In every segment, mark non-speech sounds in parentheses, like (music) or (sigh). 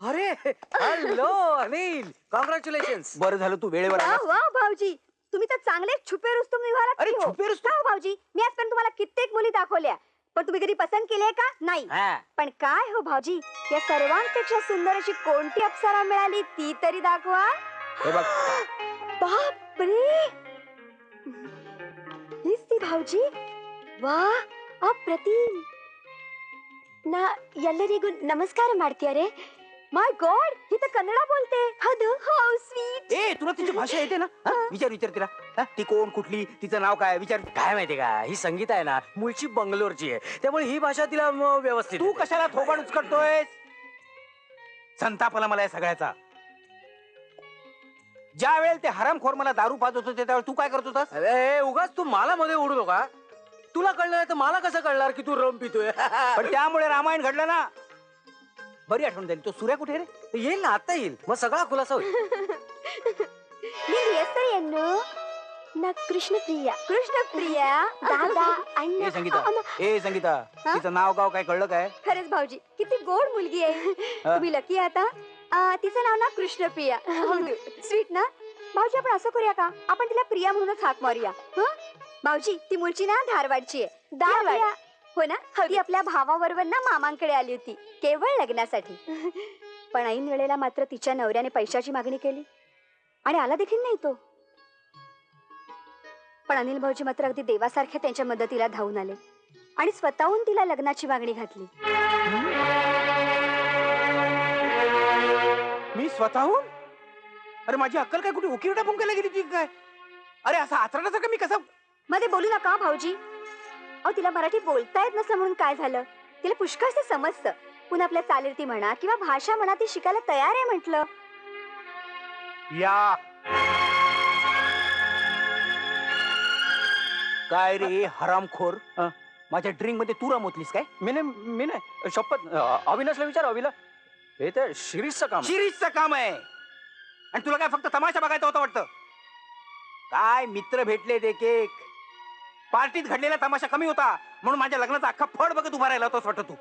अरे hello Anil congratulation बरं झालं तू वेळेवर वा आलास. वा भाऊजी तुम्ही तर चांगले छुपे रुस्तुम निघालात अरे की हो. छुपे रुस्तुम? का हो भाऊजी मी आजपर्यंत तुम्हाला कित्येक मुली दाखवल्या पण तुम्ही कधी पसंत केले का नाही पण काय हो भाऊजी या सर्वांपेक्षा सुंदर अशी कोणती अप्सरा मिळाली ती तरी दाखवा हे बघ बापरे हीच ती भाऊजी ವಾ ಅಪ್ರತಿಮ್ ನಾ ಎಲ್ಲರಿಗೂ ನಮಸ್ಕಾರ ಮಾಡ್ತೀಯಾರೆ माय गॉड ही तर कन्नडा बोलते. हद. हाऊ स्वीट ए तुला तिची भाषा येते ना? विचार विचार तिला. ती कोण कुठली तिचं नाव काय? विचार. काय माहितीये का? ही संगीत आहे ना मुळची बंगलोरची आहे. त्यामुळे ही भाषा तिला व्यवस्थित तू कशाला थोबाड उचकडतोय संताप आला मला या सगळ्याचा. ज्या वेळेला ते हरामखोर मला दारू पाहत होतो त्यावेळेला तू काय करत होतास? अरे उगाच तू मला मध्ये उडू नका. तुला कळलं तर मला कसं कळणार की तू रम पितोय? पण त्यामुळे रामायण घडलं ना. बरी आठवण झाली. तो सूर्या कुठे रे? येईल ना आता येईल. मग सगळा खुलासा होईल. నేను ఎస్ఐఎన్ను నా कृष्णप्रिया. दादा अण्णा. (laughs) ए संगीता. तिचं नाव गाव काय कळलं काय? खरंच भाऊजी. किती गोड मुलगी आहे. (laughs) तुम्ही लकी आता तिचं नाव ना कृष्णप्रिया. (laughs) स्वीट ना? भाऊजी आपण असं करूया का? आपण तिला प्रिया म्हणूनच हाक मारूया. भाऊजी ती मुलची ना धारवाडची आहे. धारवाड. हो ना? ती आपल्या भावाबरोबर ना मामांकडे आली होती. केवळ लग्नासाठी. (laughs) पण ऐन वेळेला मात्र तिच्या नवऱ्याने पैशाची मागणी केली. आणि आला देखील नाही तो. पण अनिल भाऊजी मात्र अगदी देवासारख्या त्यांच्या मदतीला धावून आले. आणि स्वतःहून तिला लग्नाची मागणी घातली. मी स्वतःहून? अरे माझी अक्कल काय कुठे उकिरडा पुंकायला गेली ती काय? अरे असं आचरणासारखं मी कसं मध्ये बोलू नका भाऊजी. अहो तिला मराठी बोलता येत नसलं म्हणून काय झालं? तिला पुष्कळसे समजतं. पुन्हा आपल्या चालीरीती म्हणा किंवा भाषा म्हणा ती शिकायला तयार आहे म्हटलं. या. काय रे हरामखोर? हं? माझ्या ड्रिंकमध्ये तू रमवतलीस काय? मी नाही मी नाही. शपथ अ, अविनाशला विचार अविला. हे तर शिरीषचं काम आहे. शिरीषचं काम आहे. आणि तुला काय फक्त तमाशा बघायचा होता वाटतं? काय मित्र भेटले एक एक पार्टीत घडलेला तमाशा कमी होता. म्हणून माझ्या लग्नाचा अख्खा फड बघत उभा राहिला होतास वाटतं तू.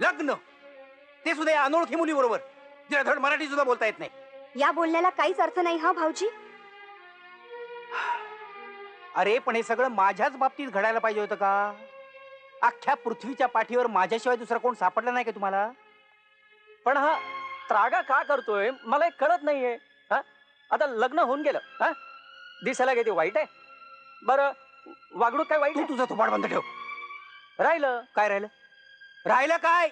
लग्न. ते सुद्धा या अनोळखी मुली बरोबर जिला धड मराठी सुद्धा बोलता येत नाही. या बोलण्याला काहीच अर्थ नाही हा भाऊजी? अरे पण हे सगळं माझ्याच बाबतीत घडायला पाहिजे होतं का? अख्ख्या पृथ्वीच्या पाठीवर माझ्याशिवाय दुसरा कोण सापडला नाही का तुम्हाला? पण हा त्रागा का करतोय? मला एक कळत नाहीये. हा? आता लग्न होऊन गेलं. हा? दिसायला किती वाईट आहे. बरं वागणूक काय वाईट तू आहे? तुझा थोपाड बंद ठेव. राहिलं? काय राहिलं? राहिलं काय?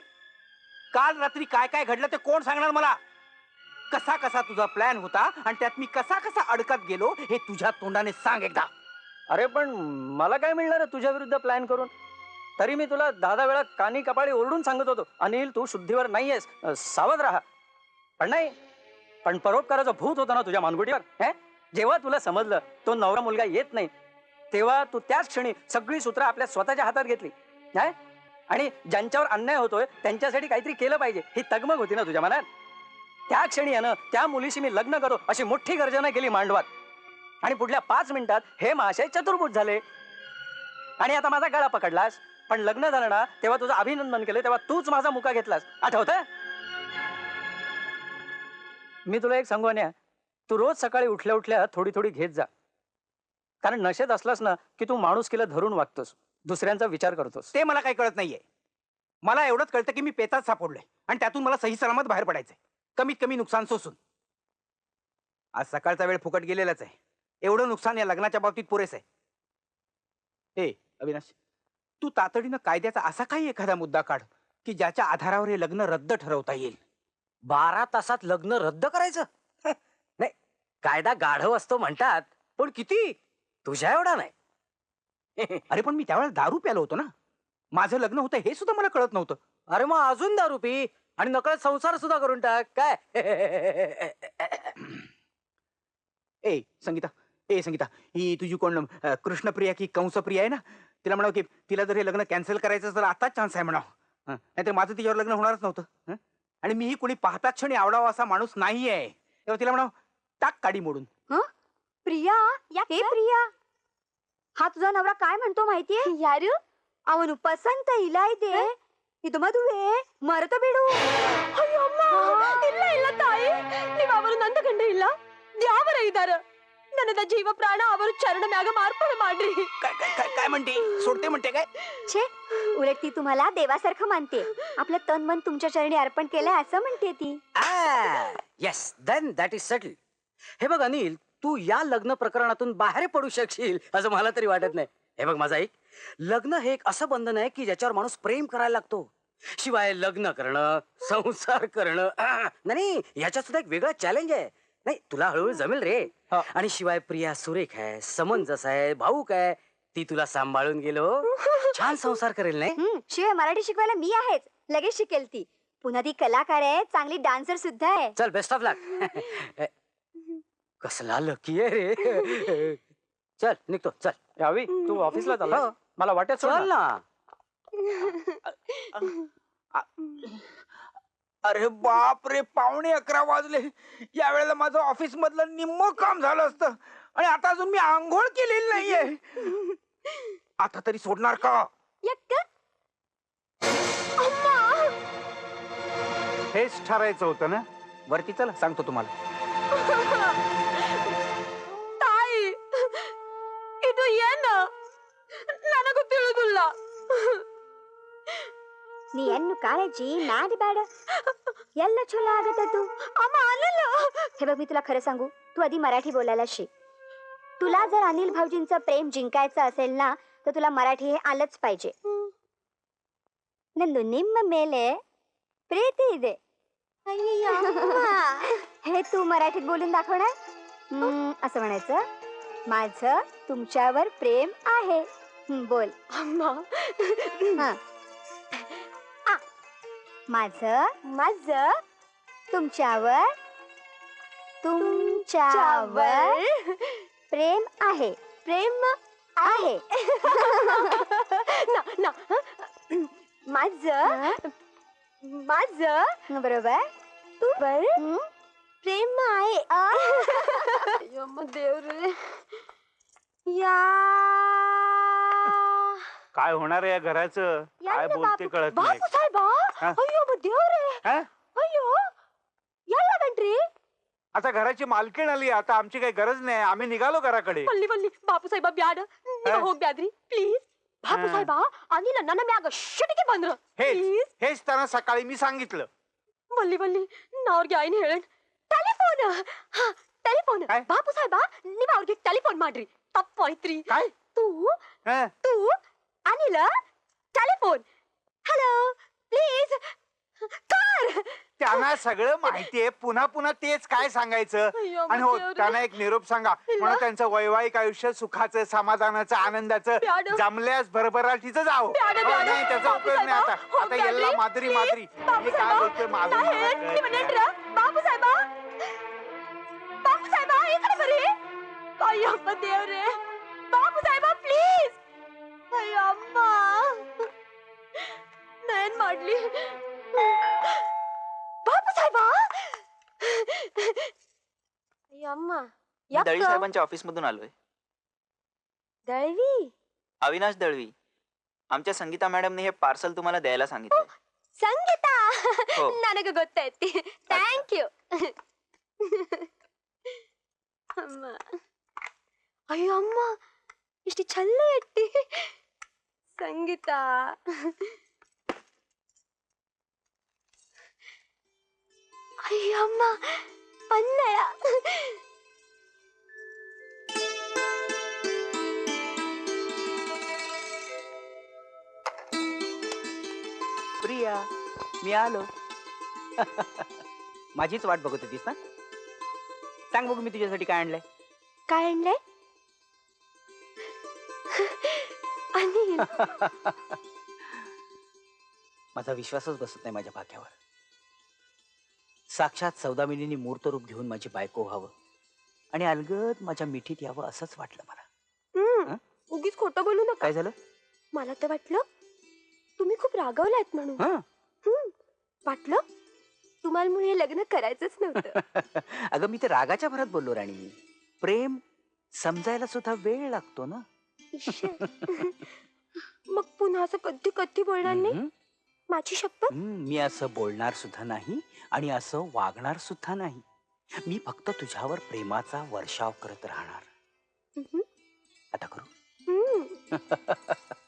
काल रात्री काय काय घडलं ते कोण सांगणार मला? कसा कसा तुझा प्लॅन होता आणि त्यात मी कसा कसा अडकत गेलो हे तुझ्या तोंडाने सांग एकदा. अरे पण मला काय मिळणार आहे तुझ्या विरुद्ध प्लॅन करून? तरी मी तुला दहा दहा वेळा कानी कपाळी ओरडून सांगत होतो. अनिल तू शुद्धीवर नाहीयेस. अ, सावध राहा. पण नाही पण परोपकाराचं भूत होतं ना तुझ्या मानगुटीवर हे? जेव्हा तुला समजलं तो नवरा मुलगा येत नाही. तेव्हा तू त्याच क्षणी सगळी सूत्र आपल्या स्वतःच्या हातात घेतली. काय आणि ज्यांच्यावर अन्याय होतोय त्यांच्यासाठी काहीतरी केलं पाहिजे. ही तगमग होती ना तुझ्या मनात? त्या क्षणी यानं त्या मुलीशी मी लग्न करो अशी मोठी गर्जना केली मांडवात. आणि पुढल्या पाच मिनिटात हे महाशय चतुर्भुज झाले. आणि आता माझा गळा पकडलास. पण लग्न झालं ना तेव्हा तुझं अभिनंदन केलं तेव्हा तूच माझा मुका घेतलास. आठवत मी तुला एक सांगू अन्या. तू रोज सकाळी उठल्या उठल्या थोडी थोडी घेत जा. कारण नशेत असलास ना की तू माणूस केलं धरून वागतोस दुसऱ्यांचा विचार करतोस. ते मला काही कळत नाहीये. मला एवढंच कळतं की मी पेचात सापडलोय आणि त्यातून मला सही सलामत बाहेर पडायचंय. कमीत कमी नुकसान सोसून. आज सकाळचा वेळ फुकट गेलेलाच आहे. एवढं नुकसान या लग्नाच्या बाबतीत पुरेस आहे. ए अविनाश तू तातडीनं कायद्याचा असा काही एखादा मुद्दा काढ की ज्याच्या आधारावर हे लग्न रद्द ठरवता येईल. बारा तासात लग्न रद्द करायचं? नाही कायदा गाढव असतो म्हणतात. पण किती? तुझ्या एवढा नाही. अरे पण मी त्यावेळेला दारू प्यालो होतो ना. माझं लग्न होतं हे सुद्धा मला कळत नव्हतं. अरे मग अजून दारू पी आणि नकळत संसार सुद्धा करून टाक. काय? (clears throat) ए संगीता. ए संगीता. ही तुझी कोण कृष्णप्रिया की कंसप्रिया आहे ना? तिला म्हणावं की तिला जर हे लग्न कॅन्सल करायचं तर आताच चान्स आहे म्हणावं. हं, नाहीतर माझं तिच्यावर लग्न होणारच नव्हतं? आणि मीही कोणी पाहता क्षणी आवडावा असा माणूस नाही आहे तेव्हा तिला म्हणावं टाक काडी मोडून. प्रिया? या हे प्रिया. हा तुझा नवरा काय म्हणतो माहितीये? यारू. अवन पसंत इलाय दे. इथं ಮದುವೆ ಮರೆತ ಬಿಡು ಅಯ್ಯೋ ಅಮ್ಮ ಇಲ್ಲ ಇಲ್ಲ ತಾಯಿ ನೀವು काय म्हणते? सोडते म्हणते काय? छे उलट ती तुम्हाला देवासारखं मानते. आपलं तन मन तुमच्या चरणी अर्पण केलंय असं म्हणते ती. Yes then that is settle हे बघ अनिल तू या लग्न प्रकरणातून बाहेर पडू शकशील असं मला तरी वाटत नाही. हे बघ माझा एक लग्न हे एक असं बंधन आहे की ज्याच्यावर माणूस प्रेम करायला लागतो. शिवाय लग्न करणं संसार करणं आह, (clears throat) नाही ह्याच्यात सुद्धा एक वेगळं चॅलेंज आहे. नाही तुला हळूहळू जमेल रे. हा. आणि शिवाय प्रिया सुरेख आहे समंजस आहे भाऊक आहे ती तुला सांभाळून गेलो (laughs) छान संसार करेल नाही? हम्म, शिवाय मराठी शिकवायला मी आहेच. लगेच शिकेल ती. पुन्हा ती कलाकार आहे चांगली डान्सर सुद्धा आहे. चल बेस्ट ऑफ लक कसला लकी आहे रे. चल निघतो. चल. यावी तू ऑफिसला चालला हो. मला वाटत चल ना. ना. अरे बाप रे पावणे अकरा वाजले. या वेळेला माझं ऑफिस मधलं निम्म काम झालं असतं. आणि आता अजून मी आंघोळ केलेली नाहीये. आता तरी सोडणार का? यक्क. हेच ठरायचं होतं ना. वरती चला सांगतो तुम्हाला. ನೀ ಎನ್ನು ಕಾಳಜಿ ನಾಡಿ ಬೇಡ ಎಲ್ಲ ಚಲೋ ಆಗತ್ತದು ಅಮ್ಮ ಅಲ್ಲಲ್ಲ हे बघ मी तुला खरं सांगू तू आधी मराठी बोलायला शिक तुला जर अनिल भाऊजींचं प्रेम जिंकायचं असेल ना तर तुला मराठी हे आलंच पाहिजे ನಂದು ನಿಮ್ಮ ಮೇಲೆ प्रीती ಇದೆ हे तू मराठीत बोलून दाखवणार हम्म, असं म्हणायचं माझं तुमच्यावर प्रेम आहे हम्म, बोल ಅಮ್ಮ माझं माझं तुमच्यावर तुमच्यावर प्रेम आहे. प्रेम आहे. (laughs) ना ना. माझं माझं बरोबर. तू बर प्रेम आहे. (laughs) देव रे. या. काय होणार या घराचं? काय बोलते कळत नाही. साहेबा अय्यो मग याला कंट्री आता घराची मालकीण आली आता आमची काही गरज नाही. आम्ही निघालो घराकडे. पल्ली बल्ली बापू साहेबा ब्याड. हो? ब्यादरी. प्लीज बापू साहेबा आणि लन्ना मी अगं की बंद. हेच हेच त्यांना सकाळी मी सांगितलं. बल्ली बल्ली नावर घ्या आईने हेळण. टेलिफोन हा टेलिफोन काय? बापू साहेबा नी नावर घे टेलिफोन मांडरी. तप पॉइत्री काय? तू तू अनिल टेलिफोन. Hello please. कर. त्यांना सगळं माहितीये पुन्हा पुन्हा तेच काय सांगायचं? आणि हो त्यांना एक निरोप सांगा. म्हणून त्यांचं वैवाहिक आयुष्य सुखाचं समाधानाचं आनंदाचं प्याडं. जमल्यास भरभराटीचं जावं. नाही त्याचा उपयोग नाही आता. आता यायला माधुरी माधुरी मी काय बोलतोय माधुरी बापू साहेब कळत एक प्लीज. ಸಾಹೇಬ ಪ್ಲೀಸ್ ಅಯ್ಯೋ ಅಮ್ಮ ನಾ ಏನ್ ಮಾಡ್ಲಿ ಬಾಪು ಸಾಹೇಬ ಅಯ್ಯೋ ಅಮ್ಮ मी दळवी साहेबांच्या ऑफिस मधून आलोय दळवी अविनाश दळवी आमच्या संगीता मॅडमने हे पार्सल तुम्हाला द्यायला सांगितलंय ಸಂಗೀತ हो. ನನಗೆ ಗೊತ್ತೈತಿ ಥ್ಯಾಂಕ್ ಯು ಅಮ್ಮ ಅಯ್ಯೋ ಅಮ್ಮ ಇಷ್ಟು ಚಲ್ಲ ಎಟ್ಟಿ ಸಂಗೀತ ಅಯ್ಯೋ ಅಮ್ಮ ಪನ್ನಯ प्रिया मी आलो माझीच वाट बघत होतीस ना सांग बघू मी तुझ्यासाठी काय आणलंय काय आणलंय (laughs) माझा विश्वासच बसत नाही माझ्या भाग्यावर साक्षात सौदामिनीने मूर्त रूप घेऊन माझी बायको व्हावं आणि अलगद माझ्या मिठीत यावं असंच वाटलं मला? उगीच खोटं बोलू नका. काय झालं? मला तर वाटलं तुम्ही खूप रागावलात म्हणून. हं? वाटलं तुम्हाला हे लग्न करायचंच नव्हतं. (laughs) अगं मी ते रागाच्या भरात बोललो राणी. प्रेम समजायला सुद्धा वेळ लागतो ना? मग पुन्हा असं कधी कधी बोलणार नाही? माझी शपथ मी असं बोलणार सुद्धा नाही आणि असं वागणार सुद्धा नाही मी फक्त तुझ्यावर प्रेमाचा वर्षाव करत राहणार हम्म. आता करू हम्म. (laughs)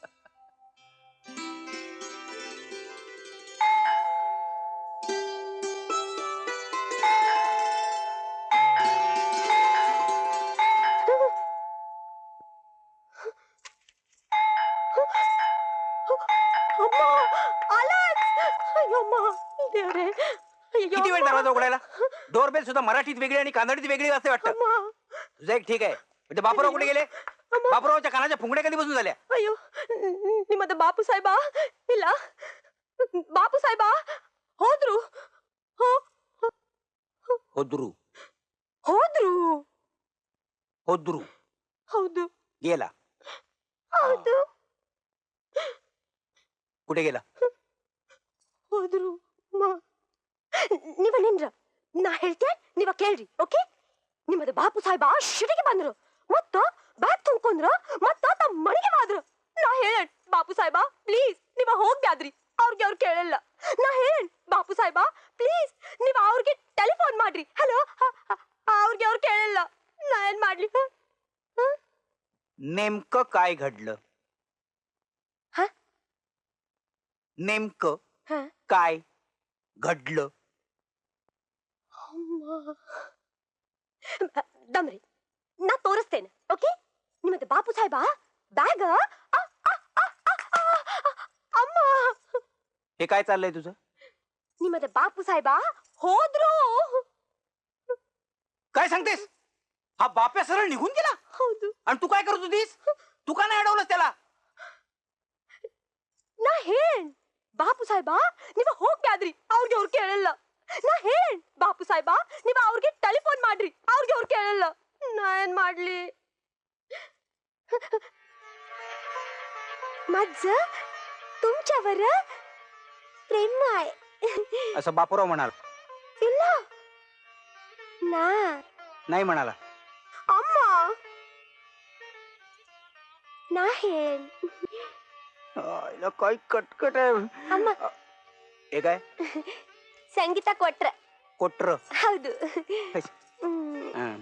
अम्मा देव रे अय्यो, किती वेळ अम्मा. दरवाजा उघडायला डोरबेल सुद्धा मराठीत वेगळी आणि कानडीत वेगळी असते वाटतं अम्मा तुझं एक ठीक आहे म्हणजे बापूराव कुठे गेले अम्मा बापूरावच्या कानाच्या फुंगड्या कधी बसून झाल्या ಅಯ್ಯೋ ನಿಮ್ಮದ ಬಾಪು ಸಾಹೇಬ ಇಲ್ಲ ಬಾಪು ಸಾಹೇಬ ಹೋದ್ರು ಹೋ- होद्रू ಹೋದ್ರು होद्रू ಹೌದು गेला ಹೌದು कुठे गेला ಹೋದ್ರು ಮ- ನೀವ ನಿನ್ರ ನಾ ಹೇಳ್ತೆ ನೀವ ಕೇಳ್ರಿ ಓಕೆ ನಿಮ್ಮದ ಬಾಪು ಸಾಹೇಬ ಶಿಟಿಗೆ ಬಂದ್ರು ಮತ್ತ ಬ್ಯಾಗ್ ತುಂಬ್ಕೊಂಡ್ರ ಮತ್ತ ತಮ್ಮ ಮನೆಗೆ ಹೋದ್ರು ನಾ ಹೇಳೇನ್ ಬಾಪು ಸಾಹೇಬ ಪ್ಲೀಸ್ ನೀವ ಹೋಗ್ಬ್ಯಾದ್ರಿ ಅವ್ರಿಗೆ ಅವ್ರು ಕೇಳಲ್ಲ ನಾ ಹೇಳೇನ್ ಬಾಪು ಸಾಹೇಬ ಪ್ಲೀಸ್ ನೀವ್ ಅವ್ರಿಗೆ ಟೆಲಿಫೋನ್ ಮಾಡ್ರಿ ಹಲೋ ಅವ್ರಿಗೆ ಅವ್ರು ಕೇಳಲ್ಲ ನಾ ಏನ್ ಮಾಡ್ಲಿ ಹ? नेमकं काय घडलं हा? नेमकं हा? काय घडलं ದಮ್ರಿ ನಾ ತೋರಿಸ್ತೇನೆ ಓಕೆ ನಿಮ್ಮದು ಬಾಪು ಸಾಹೇಬ ಬ್ಯಾಗ್ ಅಮ್ಮ हे काय चाललंय तुझं ನಿಮ್ಮದು ಬಾಪು ಸಾಹೇಬ ಹೋದ್ರು काय सांगतेस हा बाप्या सरळ निघून गेला ಹೌದು आणि तू काय करत होतीस तू का नाही अडवलंस त्याला ನಾ ಹೇಳೇನ್ ಬಾಪು ಸಾಹೇಬ ನೀವ ಹೋಗ್ಬ್ಯಾದ್ರಿ ಅವ್ರಿಗೆ ಅವ್ರು ಕೇಳಲ್ಲ ನಾ ಹೇಳೇನ್ ಬಾಪು ಸಾಹೇಬ ನೀವ ಅವ್ರಿಗೆ ಟೆಲಿಫೋನ್ ಮಾಡ್ರಿ ಅವ್ರಿಗೆ ಅವ್ರು ಕೇಳಲ್ಲ ನಾ ಏನ್ ಮಾಡ್ಲಿ माझ तुमच्यावर प्रेम आहे असं बापूराव म्हणाला ಇಲ್ಲ ನಾ नाही म्हणाला ಅಮ್ಮ ನಾ ಹೇಳೇನ್ आईला काय कटकट आहे ಅಮ್ಮ हे काय ಸಂಗೀತ ಕೊಟ್ರ कोटर ಹೌದು ಹ್ಮ್.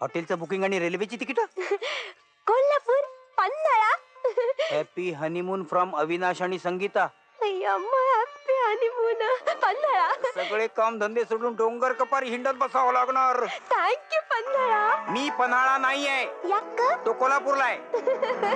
हॉटेलचं बुकिंग आणि रेल्वेची ticket Kolhapur Panhala happy honeymoon from Avinash आणि संगीता अय्यम्मा हॅपी हनीमून पन्हाळा सगळे काम धंदे सोडून डोंगर कपारी हिंडत बसावं लागणार थँक्यू पन्हाळा मी पन्हाळा नाहीये याक तो कोल्हापूरला आहे